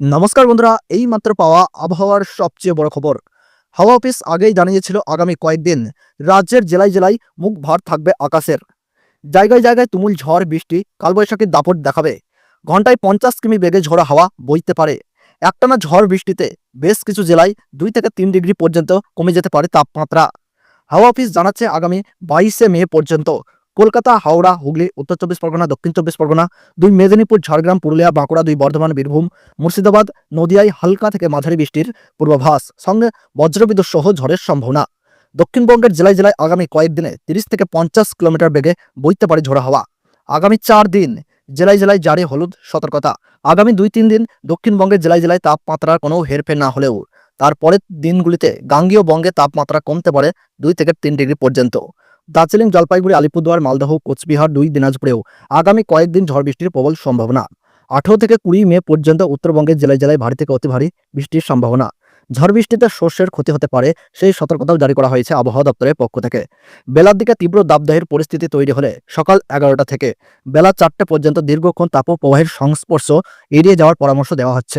নমস্কার বন্ধুরা এই মাত্র পাওয়া আবহাওয়ার সবচেয়ে বড় খবর। হাওয়া অফিস আগেই জানিয়েছিল আগামী কয়েকদিন রাজ্যের জেলায় জেলায় মুখ ভার থাকবে আকাশের। জায়গায় জায়গায় তুমুল ঝড়, বৃষ্টি কালবৈশাখীর দাপট দেখাবে। ঘন্টায় পঞ্চাশ কিমি বেগে ঝোড়া হাওয়া বইতে পারে। একটানা ঝড় বৃষ্টিতে বেশ কিছু জেলায় দুই থেকে তিন ডিগ্রি পর্যন্ত কমে যেতে পারে তাপমাত্রা। হাওয়া অফিস জানাচ্ছে আগামী বাইশে মে পর্যন্ত কলকাতা, হাওড়া, হুগলি, উত্তর চব্বিশ পরগনা, দক্ষিণ চব্বিশ পরগনা, দুই মেদিনীপুর, ঝাড়গ্রাম, পুরুলিয়া, বাঁকুড়া, দুই বর্ধমান, বীরভূম, মুর্শিদাবাদ, নদিয়ায় হালকা থেকে মাঝারি বৃষ্টির পূর্বাভাস। সঙ্গে বজ্রবিদ্যুৎ সহ ঝড়ের সম্ভাবনা। দক্ষিণবঙ্গের জেলায় জেলায় আগামী কয়েকদিনে তিরিশ থেকে পঞ্চাশ কিলোমিটার বেগে বইতে পারে ঝোড়া হাওয়া। আগামী চার দিন জেলায় জেলায় জারি হলুদ সতর্কতা। আগামী দুই তিন দিন দক্ষিণবঙ্গের জেলায় জেলায় তাপমাত্রার কোনো হেরফের না হলেও। তারপরের দিনগুলিতে গাঙ্গীয় বঙ্গে তাপমাত্রা কমতে পারে দুই থেকে তিন ডিগ্রি পর্যন্ত। দার্জিলিং জলপাইগুড়ি, আলিপুরদুয়ার, মালদহ, কোচবিহার দুই দিনাজপুরেও আগামী কয়েকদিন ঝড় বৃষ্টির প্রবল সম্ভাবনা। আঠারো থেকে কুড়ি মে পর্যন্ত উত্তরবঙ্গের জেলায় জেলায় ভারী থেকে অতি ভারী বৃষ্টির সম্ভাবনা। ঝড় বৃষ্টিতে শস্যের ক্ষতি হতে পারে, সেই সতর্কতাও জারি করা হয়েছে আবহাওয়া দপ্তরের পক্ষ থেকে। বেলার দিকে তীব্র দাবদাহের পরিস্থিতি তৈরি হলে সকাল এগারোটা থেকে বেলা চারটে পর্যন্ত দীর্ঘক্ষণ তাপপ্রবাহের সংস্পর্শ এড়িয়ে যাওয়ার পরামর্শ দেওয়া হচ্ছে।